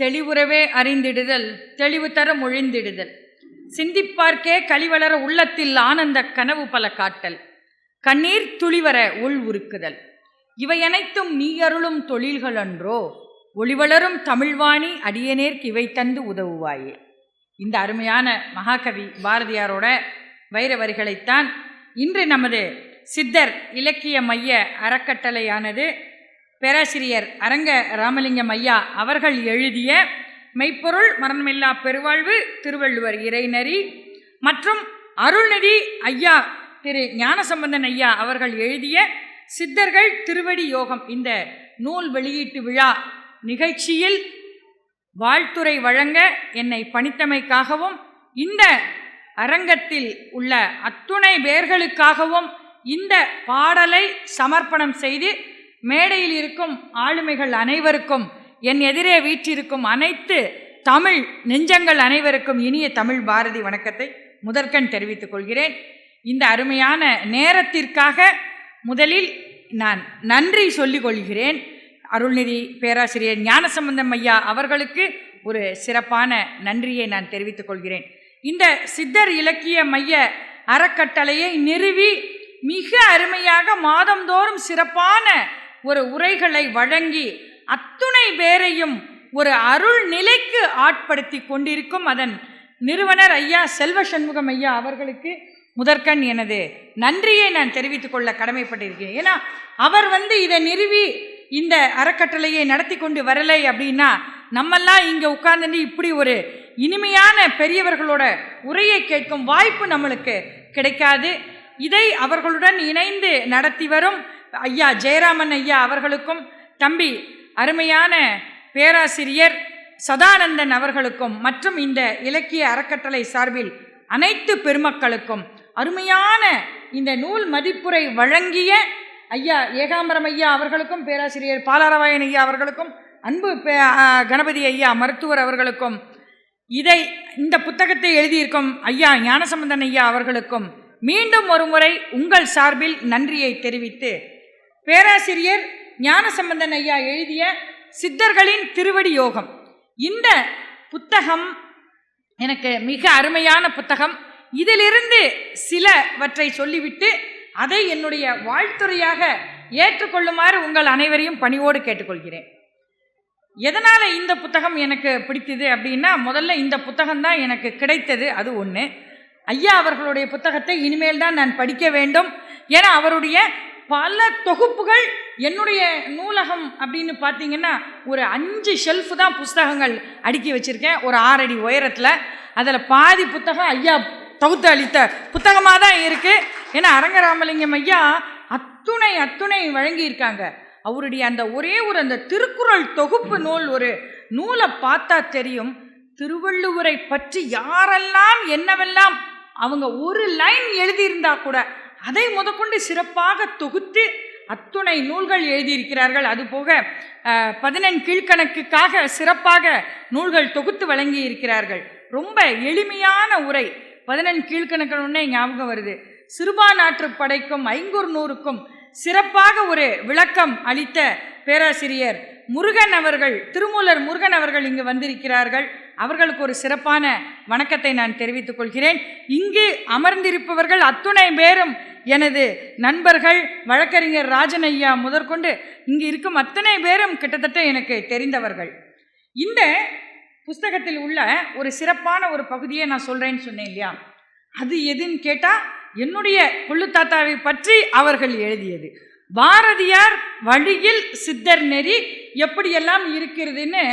தெளிவுறவே அறிந்திடுதல் தெளிவு தர மொழிந்திடுதல். சிந்திப்பார்க்கே கழிவளர உள்ளத்தில் ஆனந்த கனவு பல காட்டல். கண்ணீர் துளிவர உள் உருக்குதல். இவை அனைத்தும் நீ அருளும் தொழில்கள் அன்றோ ஒளிவளரும் தமிழ்வாணி அடியனேற்கு இவை தந்து உதவுவாயே. இந்த அருமையான மகாகவி பாரதியாரோட வைர வரிகளைத்தான் இன்று நமது சித்தர் இலக்கிய மைய அறக்கட்டளையானது பேராசிரியர் அரங்க ராமலிங்கம் ஐயா அவர்கள் எழுதிய மெய்ப்பொருள் மரணமில்லா பெருவாழ்வு திருவள்ளுவர் இறைநரி மற்றும் அருள்நிதி ஐயா திரு ஞானசம்பந்தன் ஐயா அவர்கள் எழுதிய சித்தர்கள் திருவடி யோகம். இந்த நூல் வெளியீட்டு விழா நிகழ்ச்சியில் வாழ்த்துரை வழங்க என்னை பணித்தமைக்காகவும் இந்த அரங்கத்தில் உள்ள அத்துணை பேர்களுக்காகவும் இந்த பாடலை சமர்ப்பணம் செய்து மேடையில் இருக்கும் ஆளுமைகள் அனைவருக்கும் என் எதிரே வீற்றிருக்கும் அனைத்து தமிழ் நெஞ்சங்கள் அனைவருக்கும் இனிய தமிழ் பாரதி வணக்கத்தை முதற்கண் தெரிவித்துக் கொள்கிறேன். இந்த அருமையான நேரத்திற்காக முதலில் நான் நன்றி சொல்லிக் கொள்கிறேன். அருள்நிதி பேராசிரியர் ஞானசம்பந்தம் ஐயா அவர்களுக்கு ஒரு சிறப்பான நன்றியை நான் தெரிவித்துக் கொள்கிறேன். இந்த சித்தர் இலக்கிய மைய அறக்கட்டளையை நிறுவி மிக அருமையாக மாதந்தோறும் சிறப்பான ஒரு உரைகளை வழங்கி அத்துணை பேரையும் ஒரு அருள் நிலைக்கு ஆட்படுத்தி கொண்டிருக்கும் அதன் நிறுவனர் ஐயா செல்வ சண்முகம் ஐயா அவர்களுக்கு முதற்கண் எனது நன்றியை நான் தெரிவித்துக் கொள்ள கடமைப்பட்டிருக்கிறேன் ஏன்னா அவர் வந்து இதை நிறுவி இந்த அறக்கட்டளையை நடத்தி கொண்டு வரலை அப்படின்னா நம்மெல்லாம் இங்கே உட்கார்ந்துட்டு இப்படி ஒரு இனிமையான பெரியவர்களோட உரையை கேட்கும் வாய்ப்பு நம்மளுக்கு கிடைக்காது. இதை அவர்களுடன் இணைந்து நடத்தி வரும் ஐயா ஜெயராமன் ஐயா அவர்களுக்கும் தம்பி அருமையான பேராசிரியர் சதானந்தன் அவர்களுக்கும் மற்றும் இந்த இலக்கிய அறக்கட்டளை சார்பில் அனைத்து பெருமக்களுக்கும் அருமையான இந்த நூல் மதிப்புரை வழங்கிய ஐயா ஏகாம்பரம் ஐயா அவர்களுக்கும் பேராசிரியர் பாலாரவாயன் ஐயா அவர்களுக்கும் அன்பு பே கணபதி ஐயா மருத்துவர் அவர்களுக்கும் இதை இந்த புத்தகத்தை எழுதியிருக்கும் ஐயா ஞானசம்பந்தன் ஐயா அவர்களுக்கும் மீண்டும் ஒரு முறை உங்கள் சார்பில் நன்றியை தெரிவித்து பேராசிரியர் ஞானசம்பந்தன் ஐயா எழுதிய சித்தர்களின் திருவடி யோகம். இந்த புத்தகம் எனக்கு மிக அருமையான புத்தகம். இதிலிருந்து சிலவற்றை சொல்லிவிட்டு அதை என்னுடைய வாழ்த்துறையாக ஏற்றுக்கொள்ளுமாறு உங்கள் அனைவரையும் பணிவோடு கேட்டுக்கொள்கிறேன். எதனால் இந்த புத்தகம் எனக்கு பிடித்தது அப்படின்னா முதல்ல இந்த புத்தகம் தான் எனக்கு கிடைத்தது அது ஒன்று ஐயா அவர்களுடைய புத்தகத்தை இனிமேல் தான் நான் படிக்க வேண்டும். ஏன்னா அவருடைய பல தொகுப்புகள் என்னுடைய நூலகம் அப்படின்னு பார்த்தீங்கன்னா ஒரு அஞ்சு ஷெல்ஃப் தான் புஸ்தகங்கள் அடுக்கி வச்சுருக்கேன். ஒரு ஆறடி உயரத்தில். அதில் பாதி புத்தகம் ஐயா தொகுத்து அளித்த புத்தகமாக தான் இருக்குது ஏன்னா அரங்கராமலிங்கம் ஐயா அத்துணை அத்துணை வழங்கியிருக்காங்க. அவருடைய அந்த ஒரே ஒரு அந்த திருக்குறள் தொகுப்பு நூல் ஒரு நூலை பார்த்தா தெரியும். திருவள்ளுவரை பற்றி யாரெல்லாம் என்னவெல்லாம் அவங்க ஒரு லைன் எழுதியிருந்தா கூட அதை முதற்கொண்டு சிறப்பாக தொகுத்து அத்துணை நூல்கள் எழுதியிருக்கிறார்கள். அதுபோக பதினெண் கீழ்கணக்குக்காக சிறப்பாக நூல்கள் தொகுத்து வழங்கி இருக்கிறார்கள் ரொம்ப எளிமையான உரை. பதினெண் கீழ்கணக்கணுன்னே ஞாபகம் வருது. சிறுபா நாற்று படைக்கும் ஐங்குறு நூறுக்கும் சிறப்பாக ஒரு விளக்கம் அளித்த பேராசிரியர் முருகன் அவர்கள் திருமூலர் முருகன் அவர்கள் இங்கு வந்திருக்கிறார்கள். அவர்களுக்கு ஒரு சிறப்பான வணக்கத்தை நான் தெரிவித்துக் கொள்கிறேன். இங்கு அமர்ந்திருப்பவர்கள் அத்துணை பேரும் எனது நண்பர்கள் வழக்கறிஞர் ராஜன் ஐயா முதற்கொண்டு இங்கு இருக்கும் அத்தனை பேரும் கிட்டத்தட்ட எனக்கு தெரிந்தவர்கள். இந்த புஸ்தகத்தில் உள்ள ஒரு சிறப்பான ஒரு பகுதியை நான் சொல்கிறேன்னு சொன்னேன் இல்லையா? அது எதுன்னு கேட்டால் என்னுடைய கொள்ளு தாத்தாவை பற்றி அவர்கள் எழுதியது. பாரதியார் வழியில் சித்தர் நெறி எப்படியெல்லாம் இருக்கிறதுன்னு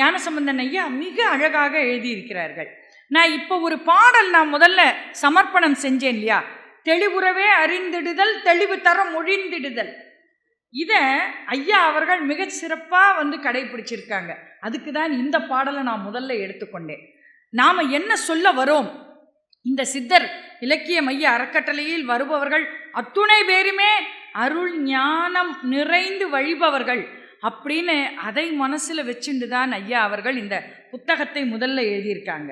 ஞானசம்பந்தன் ஐயா மிக அழகாக எழுதியிருக்கிறார்கள். நான் இப்போ ஒரு பாடல் நான் முதல்ல சமர்ப்பணம் செஞ்சேன் இல்லையா? தெளிவுறவே அறிந்திடுதல் தெளிவு தர மொழிந்திடுதல். இதை ஐயா அவர்கள் மிக சிறப்பாக வந்து கடைபிடிச்சிருக்காங்க. அதுக்கு தான் இந்த பாடலை நான் முதல்ல எடுத்துக்கொண்டேன். நாம் என்ன சொல்ல வரோம்? இந்த சித்தர் இலக்கிய மைய அறக்கட்டளையில் வருபவர்கள் அத்துணை பேருமே அருள் ஞானம் நிறைந்து வழிபவர்கள் அப்படின்னு அதை மனசில் வச்சுண்டு தான் ஐயா அவர்கள் இந்த புத்தகத்தை முதல்ல எழுதியிருக்காங்க.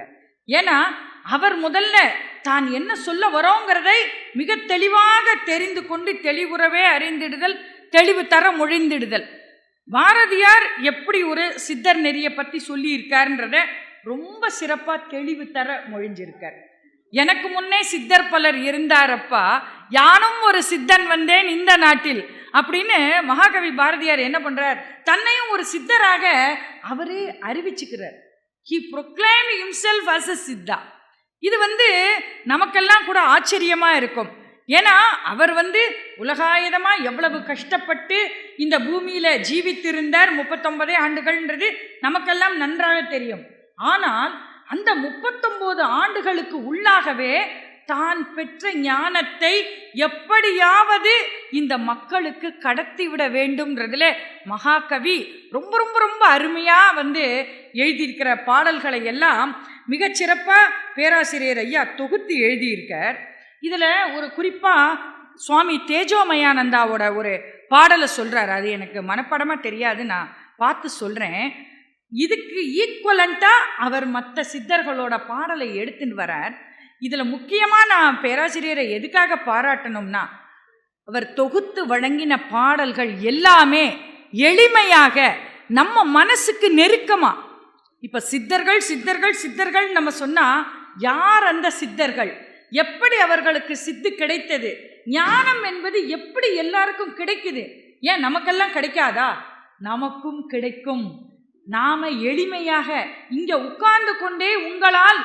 ஏன்னா அவர் முதல்ல தான் என்ன சொல்ல வரோங்கிறதை மிக தெளிவாக தெரிந்து கொண்டு தெளிவுறவே அறிந்திடுதல் தெளிவு தர மொழிந்திடுதல். பாரதியார் எப்படி ஒரு சித்தர் நெறியை பற்றி சொல்லியிருக்காருன்றத ரொம்ப சிறப்பாக தெளிவு தர மொழிஞ்சிருக்கார். எனக்கு முன்னே சித்தர் பலர் இருந்தாரப்பா யானும் ஒரு சித்தன் வந்தேன் இந்த நாட்டில் அப்படின்னு மகாகவி பாரதியார் என்ன பண்ணுறார் தன்னையும் ஒரு சித்தராக அவரே அறிவிச்சுக்கிறார். He proclaim himself as a siddha இது வந்து நமக்கெல்லாம் கூட ஆச்சரியமாக இருக்கும். ஏன்னா அவர் வந்து உலகாயுதமாக எவ்வளவு கஷ்டப்பட்டு இந்த பூமியில் ஜீவித்திருந்தார் முப்பத்தொன்பதே ஆண்டுகள்ன்றது நமக்கெல்லாம் நன்றாக தெரியும். ஆனால் அந்த முப்பத்தொம்போது ஆண்டுகளுக்கு உள்ளாகவே தான் பெற்ற ஞானத்தை எப்படியாவது இந்த மக்களுக்கு கடத்திவிட வேண்டும்ன்றதுல மகாகவி ரொம்ப ரொம்ப ரொம்ப அருமையாக வந்து எழுதியிருக்கிற பாடல்களை எல்லாம் மிகச்சிறப்பாக பேராசிரியர் ஐயா தொகுத்து எழுதியிருக்கார். இதில் ஒரு குறிப்பாக சுவாமி தேஜோமயானந்தாவோட ஒரு பாடலை சொல்கிறார் அது எனக்கு மனப்படமாக தெரியாது நான் பார்த்து சொல்கிறேன் இதுக்கு ஈக்குவலண்ட்டாக அவர் மற்ற சித்தர்களோட பாடலை எடுத்துன்னு வரார். இதில் முக்கியமாக நான் பேராசிரியரை எதுக்காக பாராட்டணும்னா அவர் தொகுத்து வழங்கின பாடல்கள் எல்லாமே எளிமையாக நம்ம மனசுக்கு நெருக்கமாக இப்போ சித்தர்கள் சித்தர்கள் சித்தர்கள் நம்ம சொன்னால் யார் அந்த சித்தர்கள்? எப்படி அவர்களுக்கு சித்து கிடைத்தது? ஞானம் என்பது எப்படி எல்லாருக்கும் கிடைக்குது? ஏன் நமக்கெல்லாம் கிடைக்காதா? நமக்கும் கிடைக்கும். நாம எளிமையாக இங்க உட்கார்ந்து கொண்டே உங்களால்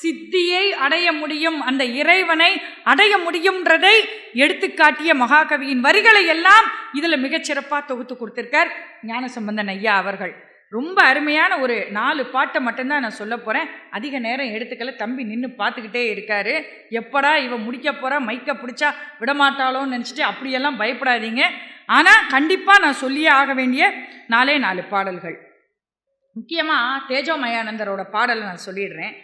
சித்தியை அடைய முடியும் அந்த இறைவனை அடைய முடியும்ன்றதை எடுத்துக்காட்டிய மகாகவியின் வரிகளை எல்லாம் இதில் மிகச்சிறப்பாக தொகுத்து கொடுத்திருக்கார் ஞானசம்பந்தன் ஐயா அவர்கள். ரொம்ப அருமையான ஒரு நாலு பாட்டை மட்டும்தான் நான் சொல்ல போகிறேன் அதிக நேரம் எடுத்துக்கல. தம்பி நின்று பார்த்துக்கிட்டே இருக்காரு. எப்படா இவன் முடிக்க போகிறா மைக்க பிடிச்சா விடமாட்டாளோன்னு நினச்சிட்டு அப்படியெல்லாம் பயப்படாதீங்க. ஆனால் கண்டிப்பாக நான் சொல்லியே ஆக வேண்டிய நாலே நாலு பாடல்கள். முக்கியமாக தேஜோமயானந்தரோட பாடலை நான் சொல்லிடுறேன்.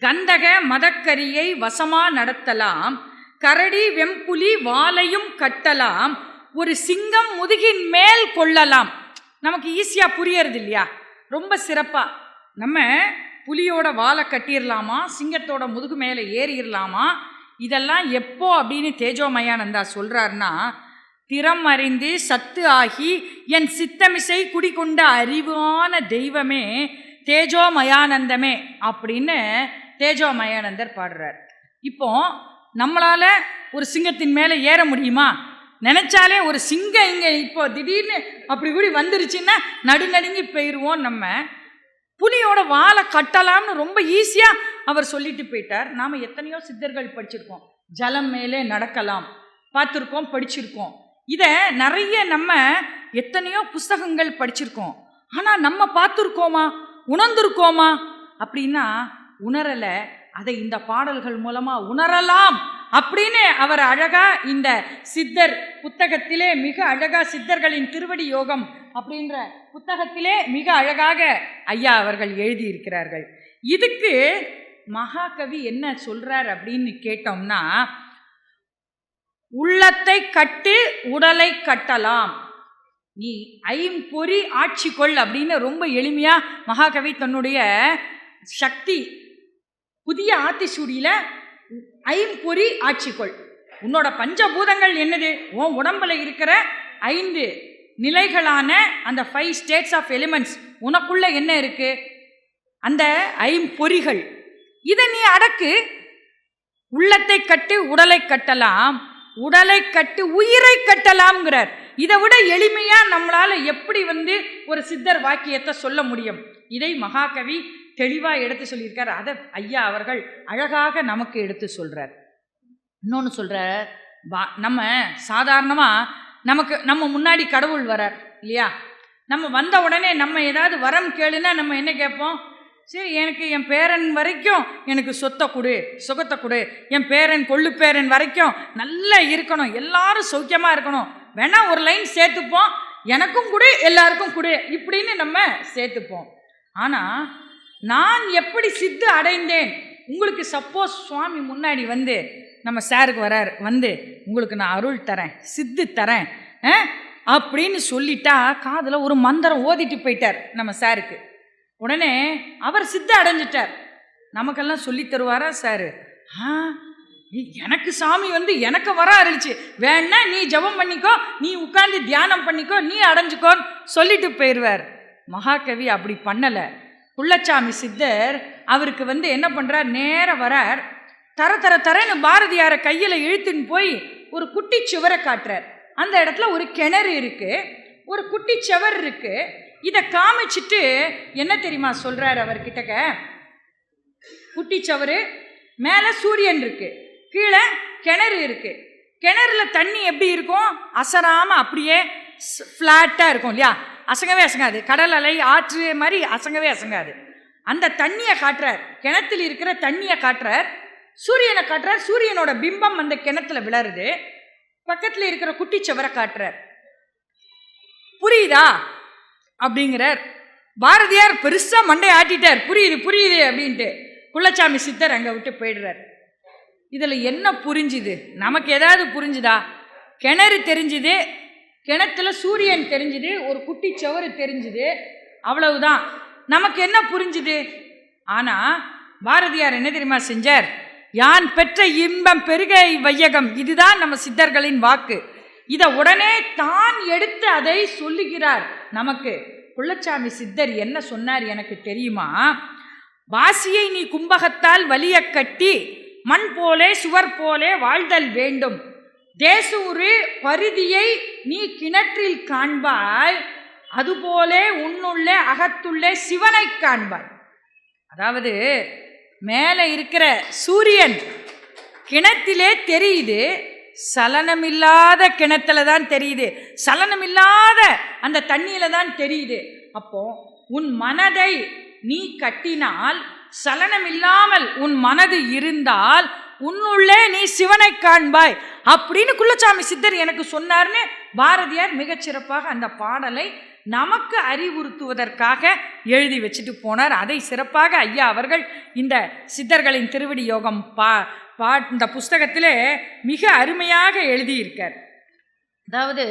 கந்தக மதக்கரியை வசமாக நடத்தலாம். கரடி வெம்புலி வாலையும் கட்டலாம். ஒரு சிங்கம் முதுகின் மேல் கொள்ளலாம். நமக்கு ஈஸியாக புரியறது இல்லையா ரொம்ப சிறப்பாக நம்ம புலியோட வாழை கட்டிடலாமா சிங்கத்தோட முதுகு மேலே ஏறிடலாமா இதெல்லாம் எப்போ அப்படின்னு தேஜோமயானந்தா சொல்கிறாருன்னா திறம் அறிந்து சத்து ஆகி என் சித்தமிசை குடிகொண்ட அறிவான தெய்வமே தேஜோமயானந்தமே அப்படின்னு தேஜோமயானந்தர் பாடுறார். இப்போ நம்மளால் ஒரு சிங்கத்தின் மேலே ஏற முடியுமா? நினைச்சாலே ஒரு சிங்கம் இங்கே இப்போ திடீர்னு அப்படி கூடி வந்துருச்சுன்னா நடுநடுங்கி போயிடுவோம் நம்ம. புலியோட வாழை கட்டலாம்னு ரொம்ப ஈஸியாக அவர் சொல்லிட்டு போயிட்டார். நாம் எத்தனையோ சித்தர்கள் படிச்சிருக்கோம். ஜலம் மேலே நடக்கலாம். பார்த்துருக்கோம் படிச்சிருக்கோம். இதை நிறைய நம்ம எத்தனையோ புஸ்தகங்கள் படிச்சிருக்கோம். ஆனால் நம்ம பார்த்துருக்கோமா? உணர்ந்திருக்கோமா? அப்படின்னா உணரலை. அதை இந்த பாடல்கள் மூலமாக உணரலாம். அப்படின்னு அவர் அழகா இந்த சித்தர் புத்தகத்திலே மிக அழகா சித்தர்களின் திருவடி யோகம் அப்படின்ற புத்தகத்திலே மிக அழகாக ஐயா அவர்கள் எழுதியிருக்கிறார்கள். இதுக்கு மகாகவி என்ன சொல்றார் அப்படின்னு கேட்டோம்னா உள்ளத்தை கட்டு உடலை கட்டலாம். நீ ஐம்பொறி ஆட்சி கொள் அப்படின்னு ரொம்ப எளிமையா மகாகவி தன்னுடைய சக்தி புதிய ஆத்திசூடியில் ஐம்பொறி ஆட்சிக்கொள். உன்னோட பஞ்சபூதங்கள் என்னது? உன் உடம்புல இருக்கிற ஐந்து நிலைகளான அந்த ஃபைவ் ஸ்டேட்ஸ் ஆஃப் எலிமெண்ட்ஸ் உனக்குள்ள என்ன இருக்கு? அந்த ஐம்பொறிகள் இதை நீ அடக்கு. உள்ளத்தை கட்டு உடலை கட்டலாம். உடலை கட்டு உயிரை கட்டலாம்ங்கிறார். இதை விட எளிமையா நம்மளால எப்படி வந்து ஒரு சித்தர் வாக்கியத்தை சொல்ல முடியும்? இதை மகாகவி தெளிவாக எடுத்து சொல்லியிருக்கார். அதை ஐயா அவர்கள் அழகாக நமக்கு எடுத்து சொல்கிறார் இன்னொன்று சொல்கிறார் பா நம்ம சாதாரணமாக நமக்கு நம்ம முன்னாடி கடவுள் வரார் இல்லையா? நம்ம வந்த உடனே நம்ம ஏதாவது வரம் கேளுன்னா நம்ம என்ன கேட்போம்? சரி எனக்கு என் பேரன் வரைக்கும் எனக்கு சொத்தை கொடு சுகத்தை கொடு. என் பேரன் கொள்ளு பேரன் வரைக்கும் நல்லா இருக்கணும் எல்லாரும் சௌக்கியமாக இருக்கணும். வேணா ஒரு லைன் சேர்த்துப்போம் எனக்கும் கொடு எல்லாருக்கும் கொடு இப்படின்னு நம்ம சேர்த்துப்போம். ஆனால் நான் எப்படி சித்து அடைந்தேன்? உங்களுக்கு சப்போஸ் சுவாமி முன்னாடி வந்து நம்ம சாருக்கு வரார். வந்து உங்களுக்கு நான் அருள் தரேன் சித்து தரேன் ஆ? அப்படின்னு சொல்லிட்டா காதில் ஒரு மந்திரம் ஓதிட்டு போயிட்டார் நம்ம சாருக்கு உடனே அவர் சித்த அடைஞ்சிட்டார். நமக்கெல்லாம் சொல்லி தருவாரா சாரு ஆ எனக்கு சாமி வந்து எனக்கு வர அருளிச்சு. வேணா நீ ஜெபம் பண்ணிக்கோ நீ உட்காந்து தியானம் பண்ணிக்கோ நீ அடைஞ்சுக்கோன்னு சொல்லிட்டு போயிடுவார் மகாகவி அப்படி பண்ணலை. குள்ளச்சாமி சித்தர் அவருக்கு வந்து என்ன பண்ணுறார் நேர வரார். தர தர தரன்னு பாரதியாரை கையில் இழுத்துன்னு போய் ஒரு குட்டி சுவரை காட்டுறார். அந்த இடத்துல ஒரு கிணறு இருக்குது ஒரு குட்டி சுவர் இருக்குது இதை காமிச்சிட்டு என்ன தெரியுமா சொல்கிறார் அவர்கிட்டக்க குட்டி சவரு மேலே சூரியன் இருக்குது கீழே கிணறு இருக்குது கிணறுல தண்ணி எப்படி இருக்கும்? அசராமல் அப்படியே ஃப்ளாட்டாக இருக்கும் இல்லையா? அசங்கவே அசங்காது. கடல் அலை ஆற்று மாதிரி அசங்கவே அசங்காது. அந்த தண்ணியை காட்டுறார். கிணத்தில் இருக்கிற தண்ணியை காட்டுறார். சூரியனை காட்டுறார். சூரியனோட பிம்பம் அந்த கிணத்துல விளருது பக்கத்தில் இருக்கிற குட்டி சுவரை காட்டுறார். புரியுதா? அப்படிங்கிறார். பாரதியார் பெருசாக மண்டை ஆட்டிட்டார். புரியுது புரியுது அப்படின்ட்டு. குள்ளச்சாமி சித்தர் அங்கே விட்டு போயிடுறார். இதில் என்ன புரிஞ்சுது? நமக்கு ஏதாவது புரிஞ்சுதா? கிணறு தெரிஞ்சுது கிணத்துல சூரியன் தெரிஞ்சுது ஒரு குட்டி சுவரு தெரிஞ்சுது அவ்வளவுதான். நமக்கு என்ன புரிஞ்சுது? ஆனால் பாரதியார் என்ன தெரியுமா செஞ்சார்? யான் பெற்ற இன்பம் பெருகை வையகம் இதுதான் நம்ம சித்தர்களின் வாக்கு. இதை உடனே தான் எடுத்து அதை சொல்லுகிறார். நமக்கு குள்ளச்சாமி சித்தர் என்ன சொன்னார் எனக்கு தெரியுமா? வாசியை நீ கும்பகத்தால் வலிய கட்டி மண் போலே சுவர் போலே வாழ்தல் வேண்டும். தேசூரு பருதியை நீ கிணற்றில் காண்பாய் அதுபோலே உன்னுள்ளே அகத்துள்ளே சிவனை காண்பாய். அதாவது மேலே இருக்கிற சூரியன் கிணத்திலே தெரியுது சலனமில்லாத கிணத்துல தான் தெரியுது சலனமில்லாத அந்த தண்ணியில தான் தெரியுது. அப்போ உன் மனதை நீ கட்டினால் சலனமில்லாமல் உன் மனது இருந்தால் உன்னுள்ளே நீ சிவனை காண்பாய். அப்படின்னு குள்ளச்சாமி சித்தர் எனக்கு சொன்னார்னு பாரதியார் மிகச்சிறப்பாக அந்த பாடலை நமக்கு அறிவுறுத்துவதற்காக எழுதி வச்சுட்டு போனார். அதை சிறப்பாக ஐயா அவர்கள் இந்த சித்தர்களின் திருவடி யோகம் பா பா இந்த புஸ்தகத்திலே மிக அருமையாக எழுதியிருக்கார். அதாவது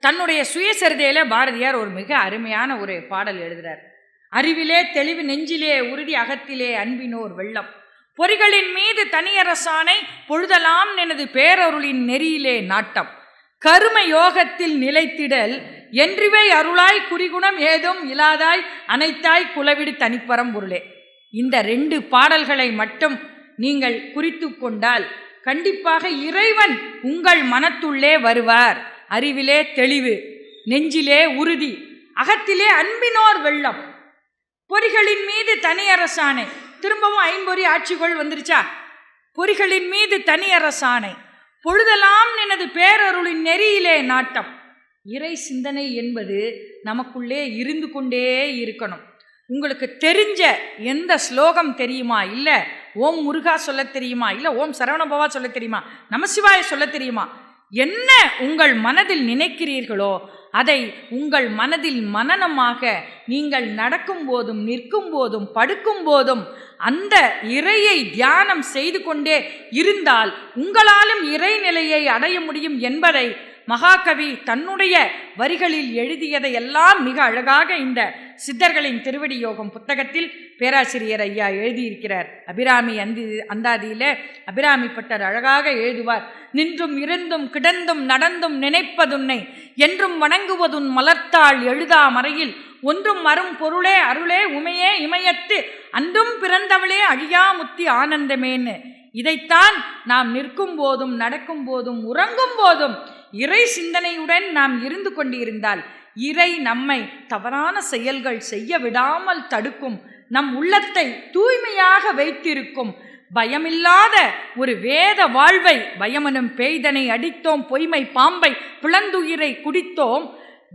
தன்னுடைய சுயசரிதையில் பாரதியார் ஒரு மிக அருமையான ஒரு பாடல் எழுதுகிறார் அறிவிலே தெளிவு நெஞ்சிலே உறுதி அகத்திலே அன்பினோர் வெள்ளம். பொறிகளின் மீது தனியரசானை பொழுதலாம் எனது பேரருளின் நெறியிலே நாட்டம். கரும யோகத்தில் நிலைத்திடல் என்றிவை அருளாய் குறிகுணம் ஏதும் இலாதாய் அனைத்தாய் குலவிடு தனிப்பரம் பொருளே. இந்த ரெண்டு பாடல்களை மட்டும் நீங்கள் குறித்து கொண்டால் கண்டிப்பாக இறைவன் உங்கள் மனத்துள்ளே வருவார். அறிவிலே தெளிவு நெஞ்சிலே உறுதி அகத்திலே அன்பினோர் வெள்ளம். பொறிகளின் மீது தனி அரசாணை திரும்பவும் ஐம்பொறி ஆட்சிகள் வந்துருச்சா? பொறிகளின் மீது தனி அரசாணை. பொழுதெல்லாம் எனது பேரருளின் நெறியிலே நாட்டம். இறை சிந்தனை என்பது நமக்குள்ளே இருந்து கொண்டே இருக்கணும். உங்களுக்கு தெரிஞ்ச எந்த ஸ்லோகம் தெரியுமா? இல்லை ஓம் முருகா சொல்ல தெரியுமா? இல்லை ஓம் சரவணபவா சொல்ல தெரியுமா? நமசிவாய சொல்ல தெரியுமா? என்ன உங்கள் மனதில் நினைக்கிறீர்களோ அதை உங்கள் மனதில் மனனமாக நீங்கள் நடக்கும் போதும் நிற்கும் போதும் படுக்கும் போதும் அந்த இறையை தியானம் செய்து கொண்டே இருந்தால் உங்களாலும் இறைநிலையை அடைய முடியும் என்பதை மகாகவி தன்னுடைய வரிகளில் எழுதியதை எல்லாம் மிக அழகாக இந்த சித்தர்களின் திருவடி யோகம் புத்தகத்தில் பேராசிரியர் ஐயா எழுதியிருக்கிறார். அபிராமி அந்தி அந்தாதியில அபிராமி பட்டர் அழகாக எழுதுவார். நின்றும் இருந்தும் கிடந்தும் நடந்தும் நினைப்பதுன்னை என்றும் வணங்குவதுன் மலர்த்தாள் எழுதா மறையில் ஒன்றும் மறும் பொருளே அருளே உமையே இமயத்து அன்றும் பிறந்தவளே அழியா முத்தி ஆனந்தமேன்னு. இதைத்தான் நாம் நிற்கும் போதும் நடக்கும் போதும் உறங்கும் போதும் இறை சிந்தனையுடன் நாம் இருந்து கொண்டிருந்தால் இறை நம்மை தவறான செயல்கள் செய்ய விடாமல் தடுக்கும். நம் உள்ளத்தை தூய்மையாக வைத்திருக்கும். பயமில்லாத ஒரு வேத வாழ்வை பயமனும் பேய்தனை அடித்தோம். பொய்மை பாம்பை பிளந்துயிரை குடித்தோம்.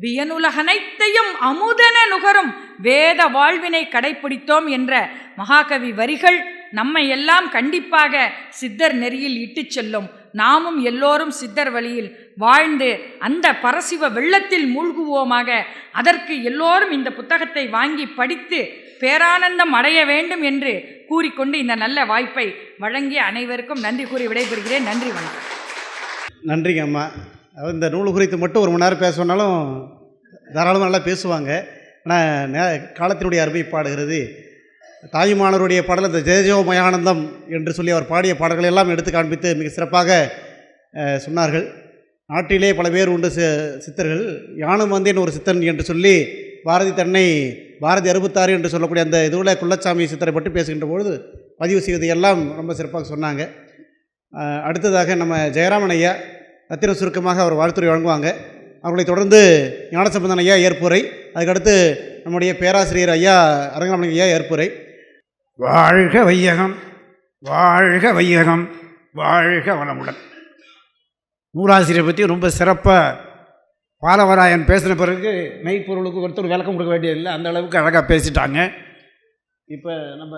வியனுலகனைத்தையும் அமுதன நுகரும் வேத வாழ்வினை கடைபிடித்தோம் என்ற மகாகவி வரிகள் நம்மை எல்லாம் கண்டிப்பாக சித்தர் நெறியில் இட்டுச் செல்லும். நாமும் எல்லோரும் சித்தர் வழியில் வாழ்ந்து அந்த பரசிவ வெள்ளத்தில் மூழ்குவோமாக. அதற்கு எல்லோரும் இந்த புத்தகத்தை வாங்கி படித்து பேரானந்தம் அடைய வேண்டும் என்று கூறிக்கொண்டு இந்த நல்ல வாய்ப்பை வழங்கிய அனைவருக்கும் நன்றி கூறி விடைபெறுகிறேன். நன்றி வணக்கம். நன்றிங்க அம்மா. அதாவது இந்த நூல் குறித்து மட்டும் ஒரு மணி நேரம் பேசணுன்னாலும் தாராளமாக நல்லா பேசுவாங்க. ஆனால் காலத்தினுடைய அருமை பாடுகிறது. தாயுமானவருடைய பாடல் இந்த ஜெயஜோ மயானந்தம் என்று சொல்லி அவர் பாடிய பாடல்களை எல்லாம் எடுத்து காண்பித்து மிக சிறப்பாக சொன்னார்கள். நாட்டிலே பல பேர் உண்டு சி சித்தர்கள். யானும் வந்தேன் ஒரு சித்தன் என்று சொல்லி பாரதி தன்னை பாரதி அறுபத்தாறு என்று சொல்லக்கூடிய அந்த இதுவில் குள்ளச்சாமி சித்தரை பற்றி பேசுகின்ற பொழுது பதிவு செய்வது எல்லாம் ரொம்ப சிறப்பாக சொன்னாங்க. அடுத்ததாக நம்ம ஜெயராமன் ஐயா ரத்தின சுருக்கமாக அவர் வாழ்த்துறை வழங்குவாங்க. அவர்களை தொடர்ந்து ஞானசம்பந்தன் ஐயா ஏற்புரை. அதுக்கடுத்து நம்முடைய பேராசிரியர் ஐயா அரங்கநாமலிங்க ஐயா ஏற்புரை. வாழ்க வையகம் வாழ்க வையகம் வாழ்க வளமுடன். நூலாசிரியரை பற்றி ரொம்ப சிறப்பாக பாலவராயன் பேசின பிறகு மெய்ப்பொருளுக்கு ஒருத்தர் விளக்கம் கொடுக்க வேண்டியதில்லை. அந்த அளவுக்கு அழகாக பேசிட்டாங்க. இப்போ நம்ம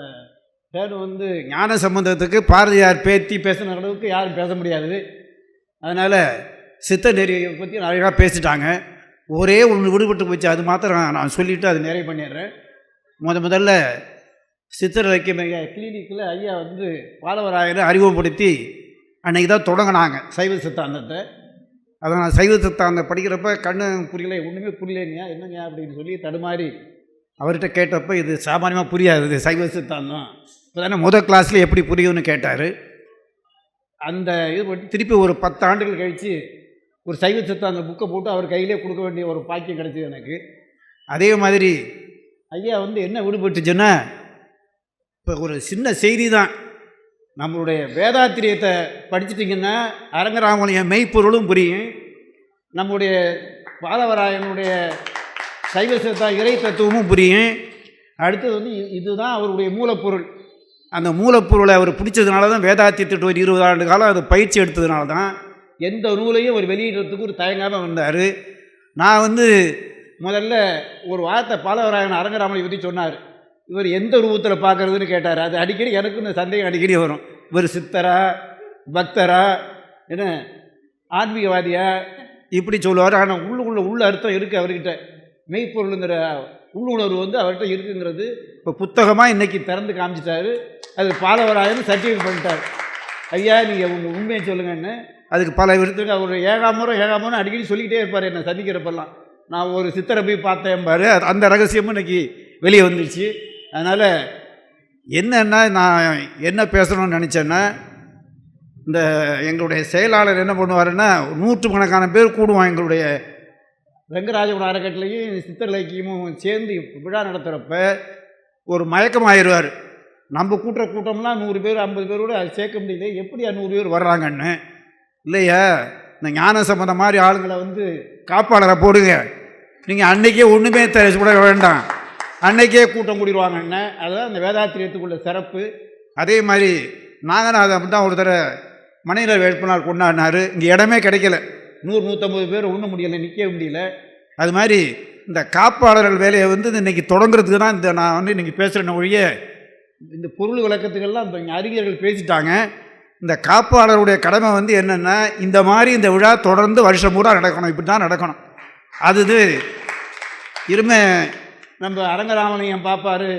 பேர் வந்து ஞான சம்பந்தத்துக்கு பாரதியார் பேத்தி பேசின அளவுக்கு யாரும் பேச முடியாது. அதனால் சித்த நெறியை பற்றி அழகாக பேசிட்டாங்க. ஒரே ஒன்று விடுபட்டு போச்சு. அது மாத்திரம் நான் சொல்லிவிட்டு அது நிறைய பண்ணிடுறேன். முத முதல்ல சித்தர் வைக்கிய கிளினிக்கில் ஐயா வந்து பாலவராயரை அறிமுகப்படுத்தி அன்னைக்கு தான் தொடங்கினாங்க சைவ சித்தாந்தத்தை. அதை நான் சைவ சித்தாந்தம் படிக்கிறப்ப கண்ணு புரியல ஒன்றுமே புரியலைங்கய்யா என்னங்க அப்படின்னு சொல்லி தடுமாறி அவர்கிட்ட கேட்டப்போ இது சாமானியமாக புரியாது இது சைவ சித்தாந்தம். இப்போ தானே முதல் கிளாஸில் எப்படி புரியும்னு கேட்டார். அந்த இது பற்றி திருப்பி ஒரு பத்து ஆண்டுகள் கழித்து ஒரு சைவ சித்தாந்த புக்கை போட்டு அவர் கையிலே கொடுக்க வேண்டிய ஒரு பாக்கியம் கிடச்சிது எனக்கு. அதே மாதிரி ஐயா வந்து என்ன விடுபட்டுச்சுன்னா இப்போ ஒரு சின்ன செய்தி தான் நம்மளுடைய வேதாத்திரியத்தை படிச்சிட்டிங்கன்னா அரங்கராமனுடைய மெய்ப்பொருளும் புரியும். நம்முடைய பாலவராயனுடைய சைவ சித்தா இறை தத்துவமும் புரியும். அடுத்தது வந்து இ- இதுதான் அவருடைய மூலப்பொருள். அந்த மூலப்பொருளை அவர் பிடிச்சதுனால தான் வேதாத்தியத்திட்டு ஒரு இருபது ஆண்டு காலம் அது பயிற்சி எடுத்ததுனால தான் எந்த நூலையும் அவர் வெளியிடுறதுக்கு ஒரு தயங்காமல் வந்தார். நான் வந்து முதல்ல ஒரு வார்த்தை பாலவராயன் அரங்கராமனை பற்றி சொன்னார். இவர் எந்த ரூபத்தில் பார்க்குறதுன்னு கேட்டார். அது அடிக்கடி எனக்கு இந்த சந்தேகம் அடிக்கடி வரும். இவர் சித்தரா பக்தரா என்ன ஆன்மீகவாதியா இப்படி சொல்லுவார். ஆனால் உள்ளுக்குள்ள உள்ள அர்த்தம் இருக்குது அவர்கிட்ட. மெய்ப்பொருளுங்கிற உள்ளுணர்வு வந்து அவர்கிட்ட இருக்குங்கிறது இப்போ புத்தகமாக இன்றைக்கி திறந்து காமிச்சிட்டாரு. அது பாலவராயன்னு சர்டிஃபிகேட் பண்ணிட்டார். ஐயா நீங்கள் உங்கள் உண்மையை சொல்லுங்கன்னு. அதுக்கு பல விருத்துக்கு அவர் ஏகாமரம் ஏகாமரம் அடிக்கடி சொல்லிக்கிட்டே இருப்பார் என்னை சந்திக்கிறப்பெல்லாம். நான் ஒரு சித்தரை போய் பார்த்தேன் பாரு. அந்த ரகசியமும் இன்னைக்கு வெளியே வந்துடுச்சு அதனால் என்னன்னா நான் என்ன பேசணும்னு நினச்சேன்னா இந்த எங்களுடைய செயலாளர் என்ன பண்ணுவாருன்னா நூற்றுக்கணக்கான பேர் கூடுவான் எங்களுடைய வெங்கராஜபுரம் அறக்கட்டளையும் சித்தர் சேர்ந்து விழா நடத்துகிறப்ப ஒரு மயக்கமாயிருவார். நம்ம கூட்டுற கூட்டம்லாம் நூறு பேர் ஐம்பது பேரோட அது சேர்க்க முடியல. எப்படி நூறு பேர் வர்றாங்கன்னு? இல்லையா? இந்த ஞான சம்மந்த மாதிரி ஆளுங்களை வந்து காப்பாளரை போடுங்க. நீங்கள் அன்றைக்கே ஒன்றுமே தெரிஞ்சு கூட வேண்டாம். அன்னைக்கே கூட்டம் கூடிடுவாங்கன்னு அதுதான் அந்த வேதாத்திரியத்துக்குள்ள சிறப்பு. அதே மாதிரி நாகநாதன் தான் ஒரு தடவை மணியில் வேட்புநாள் கொண்டாடினார். இங்கே இடமே கிடைக்கல. நூறு நூற்றம்பது பேர் ஒன்றும் முடியலை நிற்க முடியல. அது மாதிரி இந்த காப்பாளர்கள் வேலையை வந்து இன்றைக்கி தொடங்குறதுக்கு தான் இந்த நான் வந்து இன்றைக்கி பேசுகிறேன் ஒழிய இந்த பொருள் விளக்கத்துக்கெல்லாம் இப்போ இங்கே அறிஞர்கள் பேசிட்டாங்க. இந்த காப்பாளருடைய கடமை வந்து என்னென்னா இந்த மாதிரி இந்த விழா தொடர்ந்து வருஷம் பூரா நடக்கணும். இப்படி தான் நடக்கணும். அது இது. இருமை நம்ம அரங்கராமனையும் பார்ப்பாரு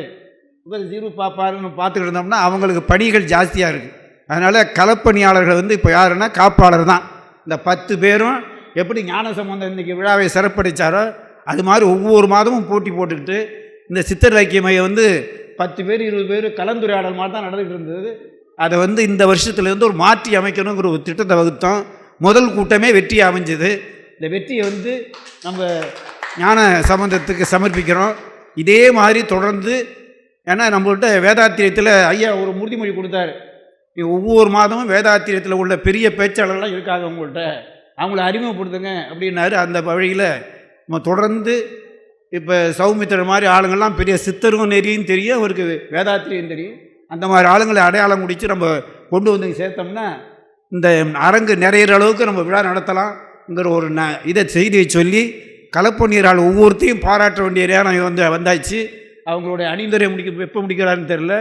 இவர் ஜீரு பார்ப்பாருன்னு பார்த்துக்கிட்டு இருந்தோம்னா அவங்களுக்கு பணிகள் ஜாஸ்தியாக இருக்குது அதனால் களப்பணியாளர்கள் வந்து இப்போ யாருன்னா காப்பாளர் தான். இந்த பத்து பேரும் எப்படி ஞான சம்பந்தம் இன்றைக்கி விழாவை சிறப்படித்தாரோ அது மாதிரி ஒவ்வொரு மாதமும் போட்டி போட்டுக்கிட்டு இந்த சித்தர் இலக்கிய மையம் வந்து பத்து பேர் இருபது பேர் கலந்துரையாடல் மாதிரி தான் நடந்துகிட்டு இருந்தது. அதை வந்து இந்த வருஷத்துலேருந்து ஒரு மாற்றி அமைக்கணுங்கிற ஒரு திட்டத்தை வகுத்தோம். முதல் கூட்டமே வெற்றி அமைஞ்சது. இந்த வெற்றியை வந்து நம்ம ஞான சம்பந்தத்துக்கு சமர்ப்பிக்கிறோம். இதே மாதிரி தொடர்ந்து ஏன்னா நம்மள்கிட்ட வேதாத்திரியத்தில் ஐயா ஒரு உறுதிமொழி கொடுத்தாரு. நீ ஒவ்வொரு மாதமும் வேதாத்திரியத்தில் உள்ள பெரிய பேச்சாளர்லாம் இருக்காங்க உங்கள்கிட்ட அவங்கள அறிமுகப்படுத்துங்க அப்படின்னாரு. அந்த வழியில் நம்ம தொடர்ந்து இப்போ சௌமித்திரர் மாதிரி ஆளுங்கள்லாம் பெரிய சித்தரும் நெறியும் தெரியும் அவருக்கு வேதாத்திரியம் தெரியும். அந்த மாதிரி ஆளுங்களை அடையாளம் முடித்து நம்ம கொண்டு வந்து சேர்த்தோம்னா இந்த அரங்கு நிறையிற அளவுக்கு நம்ம விழா நடத்தலாம்ங்கிற ஒரு ந இதை செய்தியை சொல்லி களப்பண்ணீரால் ஒவ்வொருத்தையும் பாராட்ட வேண்டிய நேரம் வந்து வந்தாச்சு. அவங்களுடைய அணிந்துரை முடிக்க எப்போ முடிக்கிறாருன்னு தெரில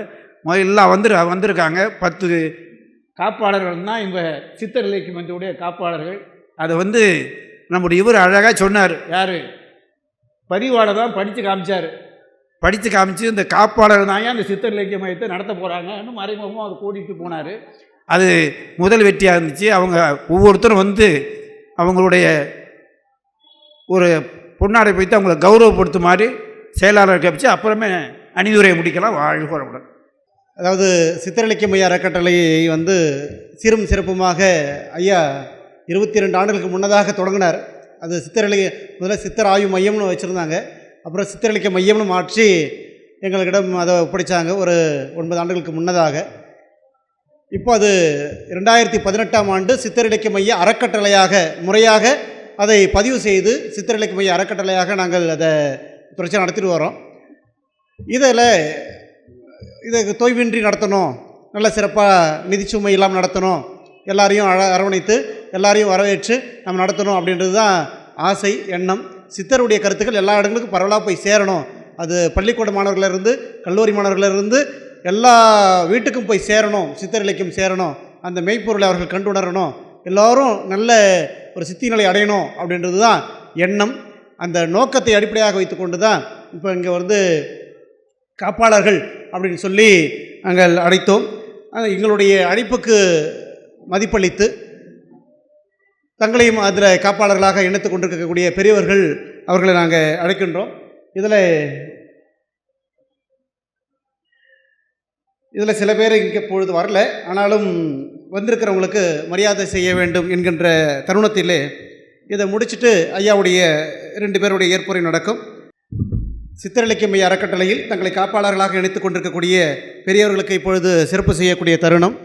முதல்ல வந்துரு வந்திருக்காங்க. பத்து காப்பாளர்கள் தான் இவங்க சித்தர் இலக்கிய மன்றத்துடைய காப்பாளர்கள். அதை வந்து நம்முடைய இவர் அழகாக சொன்னார். யார்? பதிவாளர் தான் படித்து காமிச்சார். படித்து காமிச்சு இந்த காப்பாளர் தான் அந்த சித்தர் இலக்கிய மையத்தை நடத்த போகிறாங்கன்னு மறைமுகமாக அவர் கூட்டிகிட்டு போனார். அது முதல் வெற்றியாக இருந்துச்சு. அவங்க ஒவ்வொருத்தரும் வந்து அவங்களுடைய ஒரு பொன்னாடை வைத்து அவங்கள கௌரவப்படுத்து மாதிரி செயலாளர் கப்பிச்சு அப்புறமே அணிதுரை முடிக்கலாம் வாழ்க வளமுடன். அதாவது சித்திரலிக்கம் ஐயா அறக்கட்டளையை வந்து சீரும் சிறப்புமாக ஐயா இருபத்தி ரெண்டு ஆண்டுகளுக்கு முன்னதாக தொடங்கினார். அது சித்திரலி முதல்ல சித்தர் ஆய்வு மையம்னு வச்சுருந்தாங்க. அப்புறம் சித்திரலிக்க மையம்னு மாற்றி எங்களுக்கிடம் அதை ஒப்படைத்தாங்க ஒரு ஒன்பது ஆண்டுகளுக்கு முன்னதாக. இப்போ அது ரெண்டாயிரத்தி பதினெட்டாம் ஆண்டு சித்திரலிக்க மைய அறக்கட்டளையாக முறையாக அதை பதிவு செய்து சித்திரலைக்கு மைய அறக்கட்டளையாக நாங்கள் அதை தொடர்ச்சியாக நடத்திட்டு வரோம். இதில் இதை தொய்வின்றி நடத்தணும் நல்ல சிறப்பாக நிதிச்சுமை இல்லாமல் நடத்தணும் எல்லாரையும் அழ அரவணைத்து எல்லாரையும் வரவேற்று நம்ம நடத்தணும் அப்படின்றது தான் ஆசை எண்ணம். சித்தருடைய கருத்துக்கள் எல்லா இடங்களுக்கும் பரவலாக போய் சேரணும். அது பள்ளிக்கூட மாணவர்களிருந்து கல்லூரி மாணவர்களிருந்து எல்லா வீட்டுக்கும் போய் சேரணும் சித்தர் இலக்கியம் சேரணும். அந்த மெய்ப்பொருளை அவர்கள் கண்டுணரணும் எல்லோரும் நல்ல ஒரு சித்தி நிலை அடையணும் அப்படின்றது தான் எண்ணம். அந்த நோக்கத்தை அடிப்படையாக வைத்துக்கொண்டு தான் இப்போ இங்கே வந்து காப்பாளர்கள் அப்படின்னு சொல்லி நாங்கள் அழைத்தோம். எங்களுடைய அழைப்புக்கு மதிப்பளித்து தங்களையும் அதில் காப்பாளர்களாக இணைத்து கொண்டிருக்கக்கூடிய பெரியவர்கள் அவர்களை நாங்கள் அழைக்கின்றோம். இதில் இதில் சில பேர் இங்கே பொழுது வரல. ஆனாலும் வந்திருக்கிறவங்களுக்கு மரியாதை செய்ய வேண்டும் என்கின்ற தருணத்திலே இதை முடிச்சுட்டு ஐயாவுடைய ரெண்டு பேருடைய ஏற்புரை நடக்கும். சித்திரலிக்கம் ஐயா அறக்கட்டளையில் தங்களை காப்பாளர்களாக இணைத்துக் கொண்டிருக்கக்கூடிய பெரியவர்களுக்கு இப்பொழுது சிறப்பு செய்யக்கூடிய தருணம்.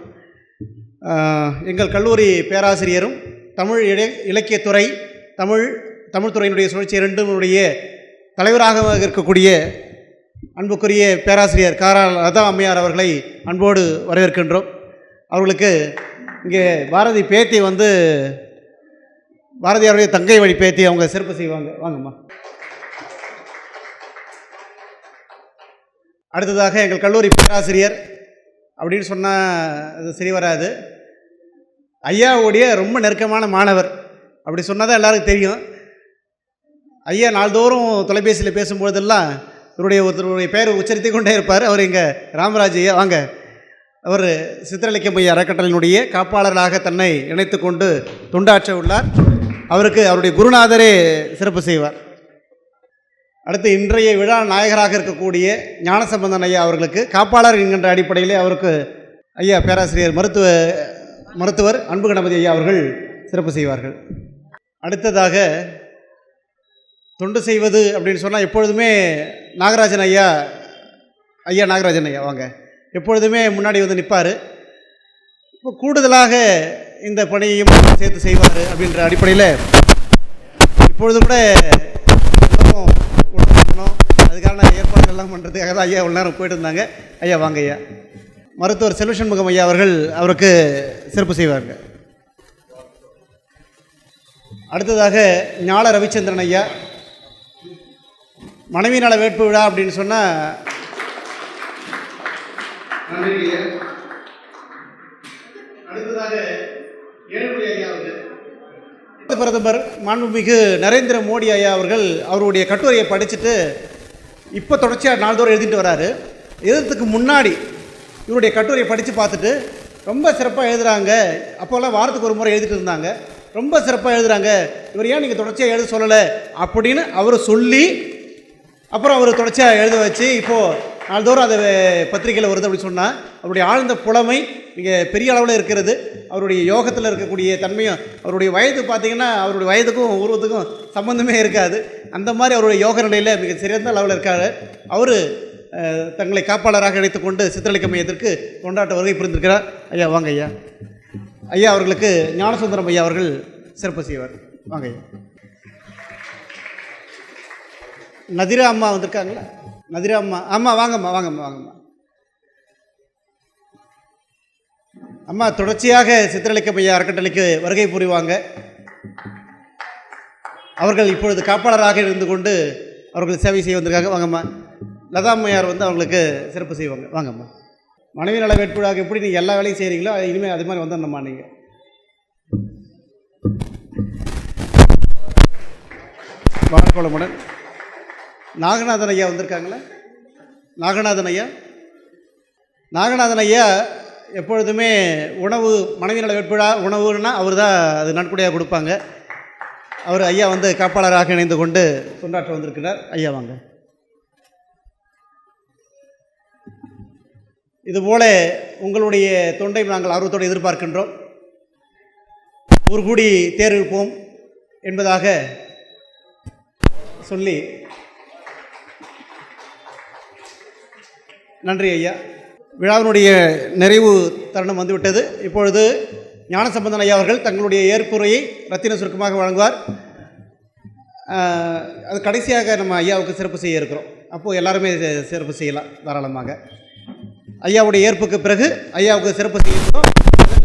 எங்கள் கல்லூரி பேராசிரியரும் தமிழ் இல இலக்கியத்துறை தமிழ் தமிழ் துறையினுடைய சுழற்சி இரண்டினுடைய தலைவராக இருக்கக்கூடிய அன்புக்குரிய பேராசிரியர் காரா லதா அம்மையார் அவர்களை அன்போடு வரவேற்கின்றோம். அவர்களுக்கு இங்கே பாரதி பேத்தி வந்து பாரதியாருடைய தங்கை வழி பேத்தி அவங்க சிறப்பு செய்வாங்க. வாங்கம்மா. அடுத்ததாக எங்கள் கல்லூரி பேராசிரியர். அப்படின்னு சொன்னால் அது சரி வராது. ஐயாவுடைய ரொம்ப நெருக்கமான மாணவர். அப்படி சொன்னால் தான் எல்லாருக்கும் தெரியும். ஐயா நாள்தோறும் தொலைபேசியில் பேசும்பொழுதெல்லாம் இவருடைய ஒருத்தருடைய பெயர் உச்சரித்து கொண்டே இருப்பார். அவர் இங்கே ராமராஜ் ஐயா. வாங்க. அவர் சித்திரலிக்கம் ஐயா அறக்கட்டளையினுடைய காப்பாளர்களாக தன்னை இணைத்து கொண்டு தொண்டாற்ற உள்ளார். அவருக்கு அவருடைய குருநாதரே சிறப்பு செய்வார். அடுத்து இன்றைய விழா நாயகராக இருக்கக்கூடிய ஞானசம்பந்தன் ஐயா அவர்களுக்கு காப்பாளர் என்கின்ற அடிப்படையிலே அவருக்கு ஐயா பேராசிரியர் மருத்துவ மருத்துவர் அன்பு கணபதி ஐயா அவர்கள் சிறப்பு செய்வார்கள். அடுத்ததாக தொண்டு செய்வது அப்படின்னு சொன்னால் எப்பொழுதுமே நாகராஜன் ஐயா ஐயா நாகராஜன் ஐயா வாங்க. எப்பொழுதுமே முன்னாடி வந்து நிற்பார் இப்போ கூடுதலாக இந்த பணியையும் சேர்த்து செய்வார் அப்படின்ற அடிப்படையில் இப்பொழுது கூட அதுக்கான ஏற்பாடுகள் எல்லாம் பண்ணுறதுக்காக தான் ஐயா இவ்வளோ நேரம் போயிட்டு இருந்தாங்க. ஐயா வாங்க ஐயா. மருத்துவர் செல்வ முகம் ஐயா அவர்கள் அவருக்கு சிறப்பு செய்வாங்க அடுத்ததாக ஞான ரவிச்சந்திரன் ஐயா. மனைவி நல வேட்பு விழா அப்படின்னு சொன்னால் அடுத்ததாக ஏழுமலை ஐயா அவர்கள். பிரதமர் மாண்புமிகு நரேந்திர மோடி ஐயா அவர்கள் அவருடைய கட்டுரையை படிச்சுட்டு இப்போ தொடர்ச்சியாக நாள்தோறும் எழுதிட்டு வராரு. எழுதுறதுக்கு முன்னாடி இவருடைய கட்டுரையை படித்து பார்த்துட்டு ரொம்ப சிறப்பாக எழுதுகிறாங்க அப்போல்லாம் வாரத்துக்கு ஒரு முறை எழுதிட்டு இருந்தாங்க. ரொம்ப சிறப்பாக எழுதுகிறாங்க இவர் ஏன் நீங்கள் தொடர்ச்சியாக எழுத சொல்லலை? அப்படின்னு அவர் சொல்லி அப்புறம் அவர் தொடர்ச்சியாக எழுத வச்சு இப்போது நாள்தோறும் அதை பத்திரிகையில் வருது அப்படின்னு சொன்னால் அவருடைய ஆழ்ந்த புலமை மிக பெரிய அளவில் இருக்கிறது. அவருடைய யோகத்தில் இருக்கக்கூடிய தன்மையும் அவருடைய வயது பார்த்திங்கன்னா அவருடைய வயதுக்கும் உருவத்துக்கும் சம்மந்தமே இருக்காது. அந்த மாதிரி அவருடைய யோக நிலையில் மிக சிறந்த அளவில் இருக்காரு. அவர் தங்களை காப்பாளராக அழைத்துக்கொண்டு கொண்டு சித்திரலிக்க மையத்திற்கு கொண்டாட்ட வருகை புரிந்திருக்கிறார். ஐயா வாங்க ஐயா. ஐயா அவர்களுக்கு ஞானசுந்தரம் ஐயா அவர்கள் சிறப்பு செய்வார். வாங்க ஐயா. நதிரா அம்மா வந்திருக்காங்களா? மதுரை அம்மா. அம்மா வாங்கம்மா வாங்கம்மா வாங்கம்மா. அம்மா தொடர்ச்சியாக சித்திரலிக்க மைய அறக்கட்டளைக்கு வருகை புரிவாங்க. அவர்கள் இப்பொழுது காப்பாளராக இருந்து கொண்டு அவர்கள் சேவை செய்ய வந்திருக்காங்க. வாங்கம்மா. லதா அம்மையார் வந்து அவங்களுக்கு சிறப்பு செய்வாங்க. வாங்கம்மா. மனைவி நல வேட்புழாக எப்படி நீங்கள் எல்லா வேலையும் செய்கிறீங்களோ இனிமேல் அது மாதிரி வந்துடணும்மா நீங்கள் வாழ்க்கோளமுடன் நாகநாதன் ஐயா வந்திருக்காங்களா? நாகநாதன் ஐயா? நாகநாதன் ஐயா எப்பொழுதுமே உணவு மனைவி நல வேட்புழா உணவுன்னா அவர் தான் அது நன்கொடையாக கொடுப்பாங்க. அவர் ஐயா வந்து காப்பாளராக இணைந்து கொண்டு தொண்டாற்ற வந்திருக்கிறார். ஐயா வாங்க. இதுபோல உங்களுடைய தொண்டை நாங்கள் ஆர்வத்தோடு எதிர்பார்க்கின்றோம். ஒரு கூடி தேர்விப்போம் என்பதாக சொல்லி நன்றி ஐயா. விழாவினுடைய நிறைவு தருணம் வந்துவிட்டது. இப்பொழுது ஞானசம்பந்தன் ஐயா அவர்கள் தங்களுடைய ஏற்புரையை ரத்தின சுருக்கமாக வழங்குவார். அது கடைசியாக நம்ம ஐயாவுக்கு சிறப்பு செய்ய இருக்கிறோம். அப்போது எல்லாருமே சிறப்பு செய்யலாம் தாராளமாக. ஐயாவுடைய ஏற்புக்கு பிறகு ஐயாவுக்கு சிறப்பு செய்ய இருக்கிறோம்.